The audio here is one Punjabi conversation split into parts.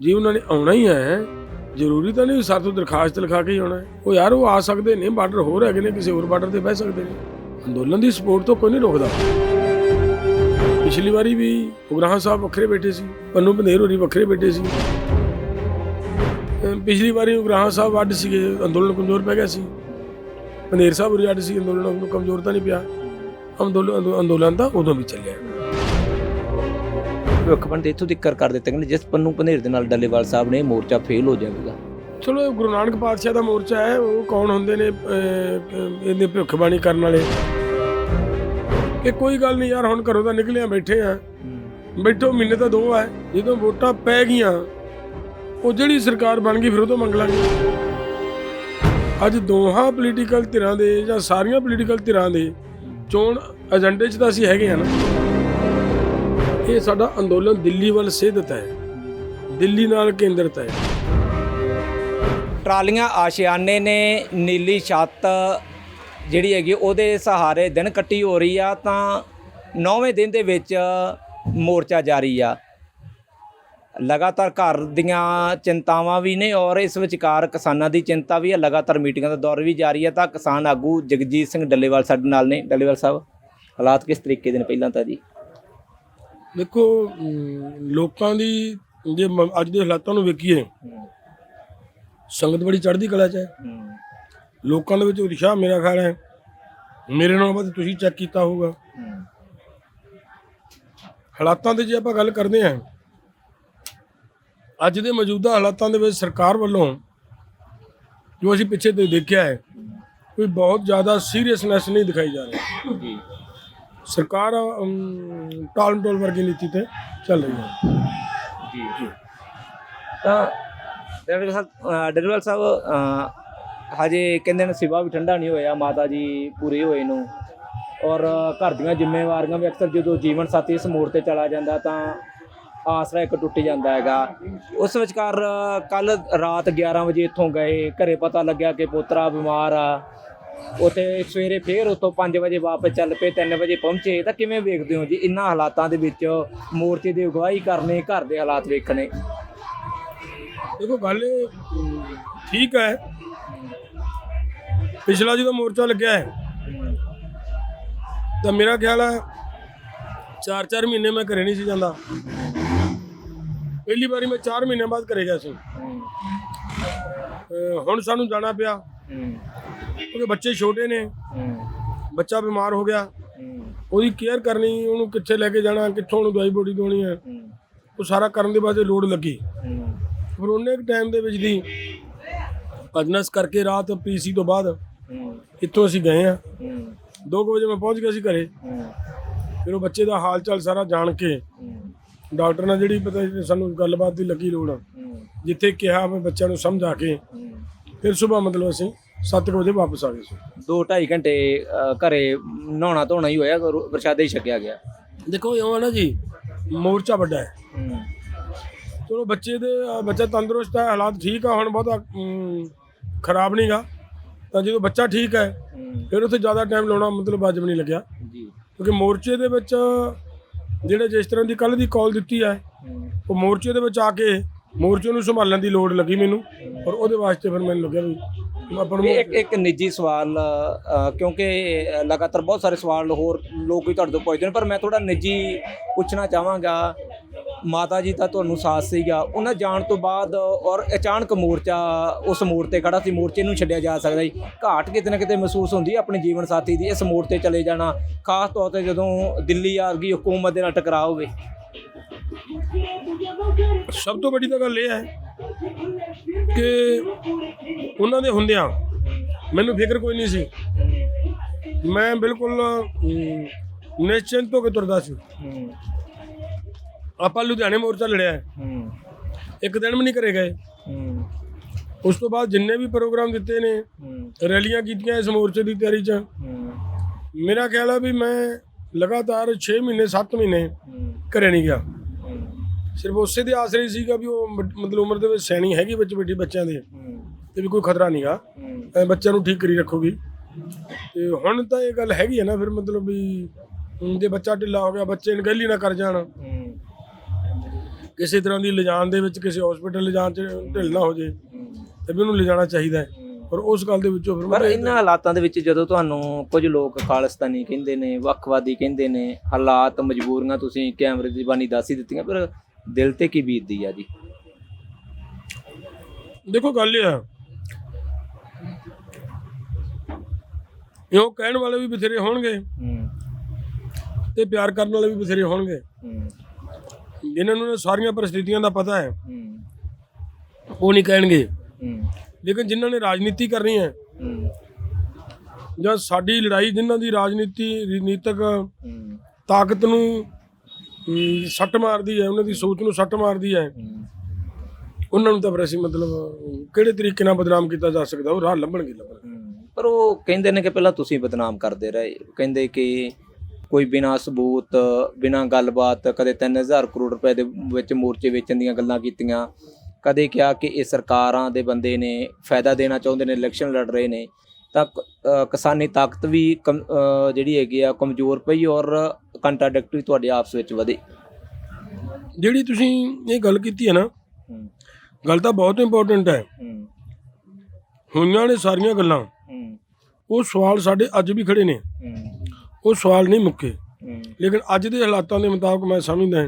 ਜੇ ਉਹਨਾਂ ਨੇ ਆਉਣਾ ਹੀ ਹੈ, ਜ਼ਰੂਰੀ ਤਾਂ ਨਹੀਂ ਸਾਡੇ ਤੋਂ ਦਰਖਾਸਤ ਲਿਖਾ ਕੇ ਹੀ ਆਉਣਾ ਹੈ। ਉਹ ਯਾਰ ਉਹ ਆ ਸਕਦੇ ਨੇ, ਬਾਰਡਰ ਹੋਰ ਹੈਗੇ ਨੇ, ਕਿਸੇ ਹੋਰ ਬਾਰਡਰ ਤੇ ਬਹਿ ਸਕਦੇ ਨੇ। ਅੰਦੋਲਨ ਦੀ ਸਪੋਰਟ ਤੋਂ ਕੋਈ ਨਹੀਂ ਰੋਕਦਾ। ਪਿਛਲੀ ਵਾਰੀ ਵੀ ਉਗਰਾਹਾਂ ਸਾਹਿਬ ਵੱਖਰੇ ਬੈਠੇ ਸੀ, ਪੰਨੂ ਬੰਦੇਰ ਹੋਰੀ ਵੱਖਰੇ ਬੈਠੇ ਸੀ। ਪਿਛਲੀ ਵਾਰੀ ਉਗਰਾਹਾਂ ਸਾਹਿਬ ਅੱਡ ਸੀਗੇ, ਅੰਦੋਲਨ ਕਮਜ਼ੋਰ ਪੈ ਗਿਆ ਸੀ। ਪੰਦੇਰ ਸਾਹਿਬ ਹੋਰੀ ਅੱਡ ਸੀ, ਅੰਦੋਲਨ ਕਮਜ਼ੋਰ ਤਾਂ ਨਹੀਂ ਪਿਆ। ਅੰਦੋਲਨ ਅੰਦੋਲਨ ਤਾਂ ਉਦੋਂ ਵੀ ਚੱਲਿਆ। ਭਵਿੱਖਬਣ ਤੇ ਇੱਥੋਂ ਤੱਕ ਕਰ ਦਿੱਤੇ ਕਹਿੰਦੇ ਜਿਸ ਪੰਨੂ ਪੰਧੇਰ ਦੇ ਨਾਲ ਡੱਲੇਵਾਲ ਸਾਹਿਬ ਨੇ ਮੋਰਚਾ ਫੇਲ ਹੋ ਜਾਵੇਗਾ। ਚਲੋ ਗੁਰੂ ਨਾਨਕ ਪਾਤਸ਼ਾਹ ਦਾ ਮੋਰਚਾ ਹੈ ਉਹ ਕੌਣ ਹੁੰਦੇ ਨੇ ਇਹਦੇ ਭੁੱਖਬਾਣੀ ਕਰਨ ਵਾਲੇ? ਕਿ ਕੋਈ ਗੱਲ ਨਹੀਂ ਯਾਰ ਹੁਣ ਘਰੋਂ ਤਾਂ ਨਿਕਲਿਆ ਬੈਠੇ ਆ। ਬੈਠੋ ਮਹੀਨੇ ਤਾਂ ਦੋ ਆ ਜਦੋਂ ਵੋਟਾਂ ਪੈ ਗਈਆਂ ਉਹ ਜਿਹੜੀ ਸਰਕਾਰ ਬਣ ਗਈ ਫਿਰ ਉਹ ਤੋਂ ਮੰਗ ਲਾਂਗੇ। ਅੱਜ ਦੋਹਾਂ ਪੋਲੀਟੀਕਲ ਧਿਰਾਂ ਦੇ ਜਾਂ ਸਾਰੀਆਂ ਪੋਲੀਟੀਕਲ ਧਿਰਾਂ ਦੇ ਚੋਣ ਏਜੰਡੇ 'ਚ ਤਾਂ ਅਸੀਂ ਹੈਗੇ ਆ ਨਾ। ਇਹ ਸਾਡਾ ਅੰਦੋਲਨ ਦਿੱਲੀ ਵੱਲ ਸਿੱਧਤ ਹੈ। ਦਿੱਲੀ ਨਾਲ ਕੇਂਦਰਿਤ ਹੈ। ਟਰਾਲੀਆਂ ਆਸ਼ਿਆਨੇ ਨੇ, ਨੀਲੀ ਛੱਤ ਜਿਹੜੀ ਹੈਗੀ ਉਹਦੇ ਸਹਾਰੇ ਦਿਨ ਕੱਟੀ ਹੋ ਰਹੀ ਆ, ਤਾਂ ਨੌਵੇਂ ਦਿਨ ਦੇ ਵਿੱਚ ਮੋਰਚਾ ਜਾਰੀ ਆ। ਲਗਾਤਾਰ ਘਰ ਦੀਆਂ ਚਿੰਤਾਵਾਂ ਵੀ ਨੇ ਔਰ ਇਸ ਵਿਚਕਾਰ ਕਿਸਾਨਾਂ ਦੀ ਚਿੰਤਾ ਵੀ ਹੈ ਲਗਾਤਾਰ ਮੀਟਿੰਗਾਂ ਦਾ ਦੌਰ ਵੀ ਜਾਰੀ ਹੈ ਤਾਂ ਕਿਸਾਨ ਆਗੂ ਜਗਜੀਤ ਸਿੰਘ ਡੱਲੇਵਾਲ ਸਾਡੇ ਨਾਲ ਨੇ। ਡੱਲੇਵਾਲ ਸਾਹਿਬ, ਹਾਲਾਤ ਕਿਸ ਤਰੀਕੇ ਦੇ ਨੇ ਪਹਿਲਾਂ ਤਾਂ ਜੀ? ਦੇਖੋ ਲੋਕਾਂ ਦੀ ਜੇ ਮ- ਅੱਜ ਦੇ ਹਾਲਾਤਾਂ ਨੂੰ ਵੇਖੀਏ, ਸੰਗਤ ਬੜੀ ਚੜ੍ਹਦੀ ਕਲਾ 'ਚ ਹੈ। ਲੋਕਾਂ ਦੇ ਵਿੱਚ ਉਤਸ਼ਾਹ ਮੇਰਾ ਖਿਆਲ ਹੈ। ਮੇਰੇ ਨਾਲ ਵੱਧ ਤੁਸੀਂ ਚੈੱਕ ਕੀਤਾ ਹੋਊਗਾ। ਹਾਲਾਤਾਂ ਦੀ ਜੇ ਆਪਾਂ ਗੱਲ ਕਰਦੇ ਹਾਂ, ਅੱਜ ਦੇ ਮੌਜੂਦਾ ਹਾਲਾਤਾਂ ਦੇ ਵਿੱਚ ਸਰਕਾਰ ਵੱਲੋਂ ਜੋ ਅਸੀਂ ਪਿੱਛੇ ਤੇ ਦੇਖਿਆ ਹੈ, ਕੋਈ ਬਹੁਤ ਜ਼ਿਆਦਾ ਸੀਰੀਅਸਨੈਸ ਨਹੀਂ ਦਿਖਾਈ ਜਾ ਰਹੀ। ਜੀ। ਸਰਕਾਰ ਟਾਲ ਮਟੋਲ ਵਰਗੀ ਨੀਤੀ ਤੇ ਚੱਲ ਰਹੀ ਹੈ। ਜੀ। ਜੀ। ਤਾਂ ਡਾਕਟਰ ਸਾਹਿਬ ਅਹ ਡੱਲੇਵਾਲ ਸਾਹਿਬ ਅਹ ਹਜੇ ਕਹਿੰਦੇ ਨੇ ਸਿਵਾ ਵੀ ਠੰਡਾ ਨਹੀਂ ਹੋਇਆ ਮਾਤਾ ਜੀ ਪੂਰੇ ਹੋਏ ਨੂੰ। ਔਰ ਘਰ ਦੀਆਂ ਜ਼ਿੰਮੇਵਾਰੀਆਂ ਵੀ ਅਕਸਰ ਜਦੋਂ ਜੀਵਨ ਸਾਥੀ ਇਸ ਮੋੜ ਤੇ ਚਲਾ ਜਾਂਦਾ ਤਾਂ ਆਸਰਾ ਇੱਕ ਟੁੱਟ ਜਾਂਦਾ ਹੈਗਾ। ਉਸ ਵਿਚਕਾਰ ਕੱਲ ਰਾਤ 11 ਵਜੇ ਇੱਥੋਂ ਗਏ ਘਰੇ ਪਤਾ ਲੱਗਿਆ ਕਿ ਪੋਤਰਾ ਬਿਮਾਰ ਆ। ਉਥੇ ਸਵੇਰੇ ਫੇਰ ਉੱਥੋਂ 5 ਵਜੇ ਵਾਪਸ ਚੱਲ ਪਏ 3 ਵਜੇ ਪਹੁੰਚੇ। ਤਾਂ ਕਿਵੇਂ ਵੇਖਦੇ ਹੋ ਜੀ ਇਨ੍ਹਾਂ ਹਾਲਾਤਾਂ ਦੇ ਵਿੱਚ ਮੋਰਚੇ ਦੀ ਅਗਵਾਈ ਕਰਨੇ ਘਰ ਦੇ ਹਾਲਾਤ ਵੇਖਣੇ? ਦੇਖੋ ਗੱਲ ਠੀਕ ਹੈ। ਪਿਛਲਾ ਜਦੋਂ ਮੋਰਚਾ ਲੱਗਿਆ ਹੈ ਤਾਂ ਮੇਰਾ ਖਿਆਲ ਹੈ 4-4 ਮਹੀਨੇ ਮੈਂ ਘਰੇ ਨਹੀਂ ਸੀ ਜਾਂਦਾ। ਪਹਿਲੀ ਵਾਰੀ ਮੈਂ 4 ਮਹੀਨੇ ਬਾਅਦ ਘਰੇ ਗਿਆ ਸੀ। ਹੁਣ ਸਾਨੂੰ ਜਾਣਾ ਪਿਆ। ਕਿਉਂਕਿ ਬੱਚੇ ਛੋਟੇ ਨੇ। ਬੱਚਾ ਬਿਮਾਰ ਹੋ ਗਿਆ। ਉਹਦੀ ਕੇਅਰ ਕਰਨੀ, ਉਹਨੂੰ ਕਿੱਥੇ ਲੈ ਕੇ ਜਾਣਾ, ਕਿੱਥੋਂ ਉਹਨੂੰ ਦਵਾਈ ਬੋਟੀ ਦੇਣੀ ਹੈ। ਉਹ ਸਾਰਾ ਕਰਨ ਦੇ ਬਾਅਦ ਲੋੜ ਲੱਗੀ। ਫਿਰ ਉਹਨੇ ਟਾਈਮ ਦੇ ਵਿੱਚ ਦੀ ਅਜਨਸ ਕਰਕੇ ਰਾਤ ਪੀਸੀ ਤੋਂ ਬਾਅਦ ਇੱਥੋਂ ਅਸੀਂ ਗਏ ਆ 2 ਵਜੇ ਮੈਂ ਪਹੁੰਚ ਗਿਆ ਸੀ ਘਰੇ। ਫਿਰ ਉਹ ਬੱਚੇ ਦਾ ਹਾਲ ਚਾਲ ਸਾਰਾ ਜਾਣ ਕੇ ਡਾਕਟਰ ਨਾਲ ਜਿਹੜੀ ਪਤਾ ਸਾਨੂੰ ਗੱਲਬਾਤ ਦੀ ਲੱਗੀ ਲੋੜ। ਜਿੱਥੇ ਕਿਹਾ ਮੈਂ ਬੱਚਿਆਂ ਨੂੰ ਸਮਝਾ ਕੇ। ਫਿਰ ਸਵੇਰ ਮਤਲਬ ਅਸੀਂ 7 ਵਜੇ ਵਾਪਸ ਆ ਗਏ ਸੀ। ਦੋ ਢਾਈ ਘੰਟੇ ਅਹ, ਘਰੇ ਨਹਾਉਣਾ ਧੋਣਾ ਹੀ ਹੋਇਆ ਰੋ- ਪ੍ਰਸ਼ਾਦਾ ਹੀ ਛਕਿਆ ਗਿਆ। ਦੇਖੋ ਇਹ ਆ ਨਾ ਜੀ ਮੋਰਚਾ ਵੱਡਾ ਹੈ। ਚਲੋ ਬੱਚੇ ਦੇ ਬੱਚਾ ਤੰਦਰੁਸਤ ਹੈ ਹਾਲਾਤ ਠੀਕ ਆ ਹੁਣ ਬਹੁਤਾ ਅਮ, ਖਰਾਬ ਨਹੀਂਗਾ ਤਾਂ ਜਦੋਂ ਬੱਚਾ ਠੀਕ ਹੈ ਫਿਰ ਉੱਥੇ ਜ਼ਿਆਦਾ ਟਾਈਮ ਲਾਉਣਾ ਮਤਲਬ ਵਾਜਬ ਨਹੀਂ ਲੱਗਿਆ। ਜੀ। ਕਿਉਂਕਿ ਮੋਰਚੇ ਦੇ ਵਿੱਚ ਜਿਹੜੇ ਜਿਸ ਤਰ੍ਹਾਂ ਦੀ ਕੱਲ ਦੀ ਕਾਲ ਦਿੱਤੀ ਹੈ। ਉਹ ਮੋਰਚੇ ਦੇ ਵਿੱਚ ਆ ਕੇ ਮੋਰਚੇ ਨੂੰ ਸੰਭਾਲਣ ਦੀ ਲੋੜ ਲੱਗੀ ਮੈਨੂੰ ਔਰ ਉਹਦੇ ਵਾਸਤੇ ਫਿਰ ਮੈਨੂੰ ਲੱਗਿਆ ਵੀ ਆਪਾਂ ਨੂੰ ਇਹ ਇੱਕ ਇੱਕ ਨਿੱਜੀ ਸਵਾਲ ਕਿਉਂਕਿ ਲਗਾਤਾਰ ਬਹੁਤ ਸਾਰੇ ਸਵਾਲ ਹੋਰ ਲੋਕ ਵੀ ਤੁਹਾਡੇ ਤੋਂ ਪੁੱਛਦੇ ਨੇ ਪਰ ਮੈਂ ਥੋੜਾ ਨਿੱਜੀ ਪੁੱਛਣਾ ਚਾਹਾਂਗਾ। ਮਾਤਾ ਜੀ ਤਾਂ ਤੁਹਾਨੂੰ ਸਾਥ ਸੀਗਾ ਉਹਨਾਂ ਜਾਣ ਤੋਂ ਬਾਅਦ ਔਰ ਅਚਾਨਕ ਮੋਰਚਾ ਉਸ ਮੋੜ ਤੇ ਖੜਾ ਸੀ ਮੋਰਚੇ ਨੂੰ ਛੱਡਿਆ ਜਾ ਸਕਦਾ ਸੀ ਘਾਟ ਕਿਤੇ ਨਾ ਕਿਤੇ ਮਹਿਸੂਸ ਹੁੰਦੀ ਹੈ ਆਪਣੇ ਜੀਵਨ ਸਾਥੀ ਦੀ ਇਸ ਮੋੜ ਤੇ ਚਲੇ ਜਾਣਾ ਖਾਸ ਤੌਰ ਤੇ ਜਦੋਂ ਦਿੱਲੀ ਵਰਗੀ ਹਕੂਮਤ ਦੇ ਨਾਲ ਟਕਰਾਅ ਹੋਵੇ। ਸਭ ਤੋਂ ਵੱਡੀ ਤਾਂ ਗੱਲ ਇਹ ਹੈ ਕਿ ਉਹਨਾਂ ਦੇ ਹੁੰਦਿਆਂ ਮੈਨੂੰ ਫਿਕਰ ਕੋਈ ਨਹੀਂ ਸੀ। ਮੈਂ ਬਿਲਕੁਲ ਨਿਸ਼ਚਿੰਤ ਹੋ ਕੇ ਤੁਰਦਾ ਸੀ। ਆਪਾਂ ਲੁਧਿਆਣੇ ਮੋਰਚਾ ਲੜਿਆ ਹੈ। ਇੱਕ ਦਿਨ ਵੀ ਨਹੀਂ ਕਰੇ ਗਏ। ਉਸ ਤੋਂ ਬਾਅਦ ਜਿੰਨੇ ਵੀ ਪ੍ਰੋਗਰਾਮ ਦਿੱਤੇ ਨੇ, ਰੈਲੀਆਂ ਕੀਤੀਆਂ ਇਸ ਮੋਰਚੇ ਦੀ ਤਿਆਰੀ 'ਚ। ਮੇਰਾ ਖਿਆਲ ਹੈ ਵੀ ਮੈਂ ਲਗਾਤਾਰ 6 ਮਹੀਨੇ 7 ਮਹੀਨੇ ਘਰੇ ਨਹੀਂ ਗਿਆ। ਸਿਰਫ ਉਸੇ ਦੇ ਆਸਰੇ ਸੀਗਾ ਵੀ ਉਹ ਮ- ਮਤਲਬ ਉਮਰ ਦੇ ਵਿੱਚ ਸੈਣੀ ਹੈਗੀ ਵਿੱਚ ਬੇਟੀ ਬੱਚਿਆਂ ਦੇ। ਤੇ ਵੀ ਕੋਈ ਖਤਰਾ ਨਹੀਂਗਾ ਬੱਚਿਆਂ ਨੂੰ ਠੀਕ ਕਰੀ ਰੱਖੋਗੀ। ਤੇ ਹੁਣ ਤਾਂ ਇਹ ਗੱਲ ਹੈਗੀ ਹੈ ਨਾ ਫਿਰ ਮਤਲਬ ਵੀ ਹੁਣ ਜੇ ਬੱਚਾ ਢਿੱਲਾ ਹੋ ਗਿਆ ਬੱਚੇ ਅਣਗਹਿਲੀ ਨਾ ਕਰ ਜਾਣ। ਕਿਸੇ ਤਰ੍ਹਾਂ ਦੀ ਲਿਜਾਣ ਦੇ ਵਿੱਚ ਕਿਸੇ ਹਸਪੀਟਲ ਲਿਜਾਣ ਚ ਢਿੱਲ ਨਾ ਹੋ ਜੇ। ਤੇ ਵੀ ਉਹਨੂੰ ਲਿਜਾਣਾ ਚਾਹੀਦਾ ਹੈ। ਪਰ ਉਸ ਗੱਲ ਦੇ ਵਿੱਚੋਂ ਫਿਰ ਪਰ ਇਹਨਾਂ ਹਾਲਾਤਾਂ ਦੇ ਵਿੱਚ ਜਦੋਂ ਤੁਹਾਨੂੰ ਕੁਝ ਲੋਕ ਖਾਲਿਸਤਾਨੀ ਕਹਿੰਦੇ ਨੇ ਵੱਖਵਾਦੀ ਕਹਿੰਦੇ ਨੇ ਹਾਲਾਤ ਮਜਬੂਰੀਆਂ ਤੁਸੀਂ ਕੈਮਰੇ ਦੀ ਬਾਨੀ ਦੱਸ ਹੀ ਦਿੱਤੀਆਂ ਪਰ ਦਿਲ ਤੇ ਕੀ ਬੀਤਦੀ ਆ ਜੀ? ਦੇਖੋ ਗੱਲ ਇਹ ਆ ਇਹੋ ਕਹਿਣ ਵਾਲੇ ਵੀ ਬਥੇਰੇ ਹੋਣਗੇ ਹੂੰ। ਤੇ ਪਿਆਰ ਕਰਨ ਵਾਲੇ ਵੀ ਬਥੇਰੇ ਹੋਣਗੇ। ਹੂੰ। ਜਿਨ੍ਹਾਂ ਨੂੰ ਸਾਰੀਆਂ ਪਰਿਸਥਿਤੀਆਂ ਦਾ ਪਤਾ ਹੈ ਹੂੰ। ਉਹ ਨਹੀਂ ਕਹਿਣਗੇ। ਹੂੰ। ਲੇਕਿਨ ਜਿਨ੍ਹਾਂ ਨੇ ਰਾਜਨੀਤੀ ਕਰਨੀ ਹੈ ਹੂੰ। ਜਾਂ ਸਾਡੀ ਲੜਾਈ ਜਿਨ੍ਹਾਂ ਦੀ ਰਾਜਨੀਤੀ ਰੀਨੀਤਕ ਹੂੰ। ਤਾਕਤ ਨੂੰ ਸੱਟ ਮਾਰਦੀ ਹੈ ਉਹਨਾਂ ਦੀ ਸੋਚ ਨੂੰ ਸੱਟ ਮਾਰਦੀ ਹੈ ਉਹਨਾਂ ਨੂੰ ਤਾਂ ਫਿਰ ਅਸੀਂ ਮਤਲਬ, ਕਿਹੜੇ ਤਰੀਕੇ ਨਾਲ ਬਦਨਾਮ ਕੀਤਾ ਜਾ ਸਕਦਾ, ਉਹ ਰਾਹ ਲੱਭਣਗੇ ਲੱਭਣਗੇ। ਪਰ ਉਹ ਕਹਿੰਦੇ ਨੇ ਕਿ ਪਹਿਲਾਂ ਤੁਸੀਂ ਬਦਨਾਮ ਕਰਦੇ ਰਹੇ। ਕਹਿੰਦੇ ਕਿ ਕੋਈ ਬਿਨਾਂ ਸਬੂਤ, ਬਿਨਾਂ ਗੱਲਬਾਤ, ਕਦੇ 3000 ਕਰੋੜ ਰੁਪਏ ਦੇ ਵਿੱਚ ਮੋਰਚੇ ਵੇਚਣ ਦੀਆਂ ਗੱਲਾਂ ਕੀਤੀਆਂ। ਕਦੇ ਕਿਹਾ ਕਿ ਇਹ ਸਰਕਾਰਾਂ ਦੇ ਬੰਦੇ ਨੇ ਫਾਇਦਾ ਦੇਣਾ ਚਾਹੁੰਦੇ ਨੇ, ਇਲੈਕਸ਼ਨ ਲੜ ਰਹੇ ਨੇ। ਤਾਂ ਕਿਸਾਨੀ ਤਾਕਤ ਵੀ ਜਿਹੜੀ ਹੈਗੀ ਆ ਕਮਜ਼ੋਰ ਪਈ ਔਰ ਕੰਟਰਾਡਿਕਟਰੀ ਤੁਹਾਡੇ ਆਪਸ ਵਿੱਚ ਵਧੇ। ਜਿਹੜੀ ਤੁਸੀਂ ਇਹ ਗੱਲ ਕੀਤੀ ਹੈ ਨਾ ਗੱਲ ਤਾਂ ਬਹੁਤ ਇੰਪੋਰਟੈਂਟ ਹੈ। ਹੋਈਆਂ ਨੇ ਸਾਰੀਆਂ ਗੱਲਾਂ। ਉਹ ਸਵਾਲ ਸਾਡੇ ਅੱਜ ਵੀ ਖੜੇ ਨੇ। ਉਹ ਸਵਾਲ ਨਹੀਂ ਮੁੱਕੇ। ਲੇਕਿਨ ਅੱਜ ਦੇ ਹਾਲਾਤਾਂ ਦੇ ਮੁਤਾਬਕ ਮੈਂ ਸਮਝਦਾ।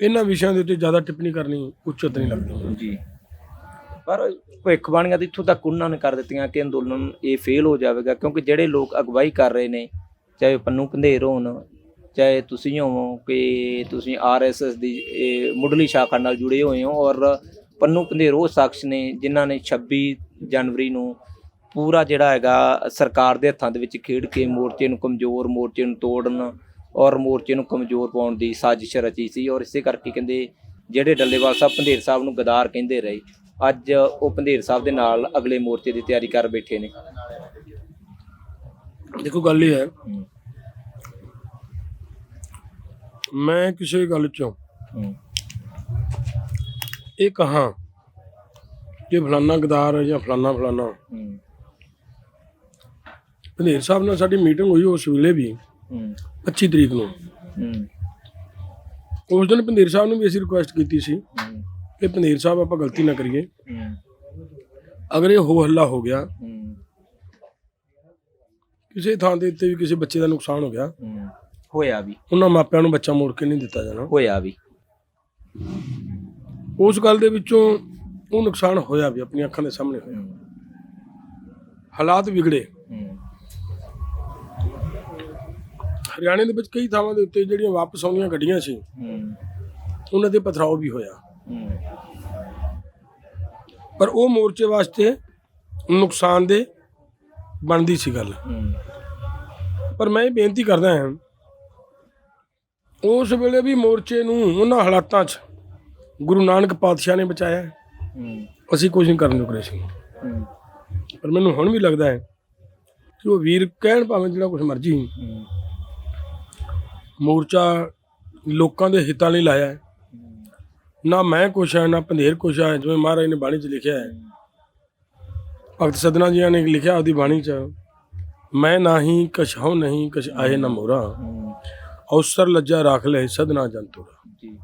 ਇਹਨਾਂ ਵਿਸ਼ਿਆਂ ਦੇ ਉੱਤੇ ਜ਼ਿਆਦਾ ਟਿੱਪਣੀ ਕਰਨੀ ਉਚਿਤ ਨਹੀਂ ਲੱਗਦੀ। ਜੀ। ਪਰ ਭਵਿੱਖਬਾਣੀਆਂ ਤਾਂ ਇੱਥੋਂ ਤੱਕ ਉਹਨਾਂ ਨੇ ਕਰ ਦਿੱਤੀਆਂ ਕਿ ਅੰਦੋਲਨ ਇਹ ਫੇਲ ਹੋ ਜਾਵੇਗਾ, ਕਿਉਂਕਿ ਜਿਹੜੇ ਲੋਕ ਅਗਵਾਈ ਕਰ ਰਹੇ ਨੇ, ਚਾਹੇ ਪੰਨੂ ਪੰਧੇਰ ਹੋਣ, ਚਾਹੇ ਤੁਸੀਂ ਹੋਵੋ ਕਿ ਤੁਸੀਂ ਆਰਐਸਐਸ ਦੀ, ਇਹ ਮੁੱਢਲੀ ਸ਼ਾਖਾ ਨਾਲ ਜੁੜੇ ਹੋਏ ਹੋ ਔਰ ਪੰਨੂ ਪੰਧੇਰ ਉਹ ਸ਼ਖਸ ਨੇ ਜਿਨ੍ਹਾਂ ਨੇ 26 ਜਨਵਰੀ ਨੂੰ ਪੂਰਾ ਜਿਹੜਾ ਹੈਗਾ ਸਰਕਾਰ ਦੇ ਹੱਥਾਂ ਦੇ ਵਿੱਚ ਖੇਡ ਕੇ ਮੋਰਚੇ ਨੂੰ ਕਮਜ਼ੋਰ, ਮੋਰਚੇ ਨੂੰ ਤੋੜਨ ਔਰ ਮੋਰਚੇ ਨੂੰ ਕਮਜ਼ੋਰ ਪਾਉਣ ਦੀ ਸਾਜ਼ਿਸ਼ ਰਚੀ ਸੀ ਔਰ ਇਸੇ ਕਰਕੇ ਕਹਿੰਦੇ ਜਿਹੜੇ ਡੱਲੇਵਾਲ ਸਾਹਿਬ, ਪੰਧੇਰ ਸਾਹਿਬ ਨੂੰ ਗਦਾਰ ਕਹਿੰਦੇ ਰਹੇ। ਅੱਜ ਉਹ ਪੰਧੇਰ ਸਾਹਿਬ ਦੇ ਨਾਲ ਅਗਲੇ ਮੋਰਚੇ ਦੀ ਤਿਆਰੀ ਕਰ ਬੈਠੇ ਨੇ। ਦੇਖੋ ਗੱਲ ਇਹ ਹੈ। ਮੈਂ ਕਿਸੇ ਗੱਲ ਚੋਂ ਇਹ ਕਹਾਂ ਕਿ ਫਲਾਨਾ ਗਦਾਰ ਜਾਂ ਫਲਾਨਾ ਫਲਾਨਾ ਪੰਧੇਰ ਸਾਹਿਬ ਨਾਲ ਸਾਡੀ ਮੀਟਿੰਗ ਹੋਈ ਉਸ ਵੇਲੇ ਵੀ 25 ਤਰੀਕ ਨੂੰ। ਉਸ ਦਿਨ ਪੰਧੇਰ ਸਾਹਿਬ ਨੂੰ ਵੀ ਅਸੀਂ ਰਿਕੁਐਸਟ ਕੀਤੀ ਸੀ। ਕਿ ਪੰਧੇਰ ਸਾਹਿਬ ਆਪਾਂ ਗਲਤੀ ਨਾ ਕਰੀਏ। ਅਗਰ ਇਹ ਹੋ ਹੱਲਾ ਹੋ ਗਿਆ ਕਿਸੇ ਥਾਂ ਦੇ ਉੱਤੇ ਵੀ ਕਿਸੇ ਬੱਚੇ ਦਾ ਨੁਕਸਾਨ ਹੋ ਗਿਆ ਹੋਇਆ ਵੀ। ਉਹਨਾਂ ਮਾਪਿਆਂ ਨੂੰ ਬੱਚਾ ਮੋੜ ਕੇ ਨਹੀਂ ਦਿੱਤਾ ਜਾਣਾ। ਹੋਇਆ ਵੀ। ਉਸ ਗੱਲ ਦੇ ਵਿੱਚੋਂ ਉਹ ਨੁਕਸਾਨ ਹੋਇਆ ਵੀ ਆਪਣੀਆਂ ਅੱਖਾਂ ਦੇ ਸਾਹਮਣੇ ਹੋਇਆ। ਹਾਲਾਤ ਵਿਗੜੇ। ਹਰਿਆਣੇ ਦੇ ਵਿੱਚ ਕਈ ਥਾਵਾਂ ਦੇ ਉੱਤੇ ਜਿਹੜੀਆਂ ਵਾਪਸ ਆਉਂਦੀਆਂ ਗੱਡੀਆਂ ਸੀ ਉਹਨਾਂ ਦੇ ਪਥਰਾਓ ਵੀ ਹੋਇਆ। ਪਰ ਉਹ ਮੋਰਚੇ ਵਾਸਤੇ ਨੁਕਸਾਨ ਦੇ ਬਣਦੀ ਸੀ ਗੱਲ। ਪਰ ਮੈਂ ਇਹ ਬੇਨਤੀ ਕਰਦਾ ਹਾਂ, ਉਸ ਵੇਲੇ ਵੀ ਮੋਰਚੇ ਨੂੰ ਉਹਨਾਂ ਹਾਲਾਤਾਂ 'ਚ ਗੁਰੂ ਨਾਨਕ ਪਾਤਸ਼ਾਹ ਨੇ ਬਚਾਇਆ। ਅਸੀਂ ਕੁਝ ਨਹੀਂ ਕਰਨ ਜੋਗੇ ਸੀ। ਪਰ ਮੈਨੂੰ ਹੁਣ ਵੀ ਲੱਗਦਾ ਹੈ ਕਿ ਉਹ ਵੀਰ ਕਹਿਣ ਭਾਵੇਂ ਜਿਹੜਾ ਕੁਝ ਮਰਜ਼ੀ ਮੋਰਚਾ ਲੋਕਾਂ ਦੇ ਹਿੱਤਾਂ ਲਈ ਲਾਇਆ ਹੈ। ਨਾ ਮੈਂ ਕੁਛ ਹੈ ਨਾ ਪੰਧੇਰ ਕੁਛ ਹੈ ਜਿਵੇਂ ਮਹਾਰਾਜ ਨੇ ਬਾਣੀ 'ਚ ਲਿਖਿਆ ਹੈ। ਭਗਤ ਸਦਨਾ ਜੀਆਂ ਨੇ ਲਿਖਿਆ ਉਹਦੀ ਬਾਣੀ 'ਚ ਮੈਂ ਨਾਹੀ ਕਛਹੁ ਨਹੀਂ ਕਛ ਆਏ ਨਾ ਮੋਰਾ। ਅਵਸਰ ਲੱਜਾ ਰੱਖ ਲੈ ਸਦਨਾ ਜੰਤੁਰਾ। ਜੀ।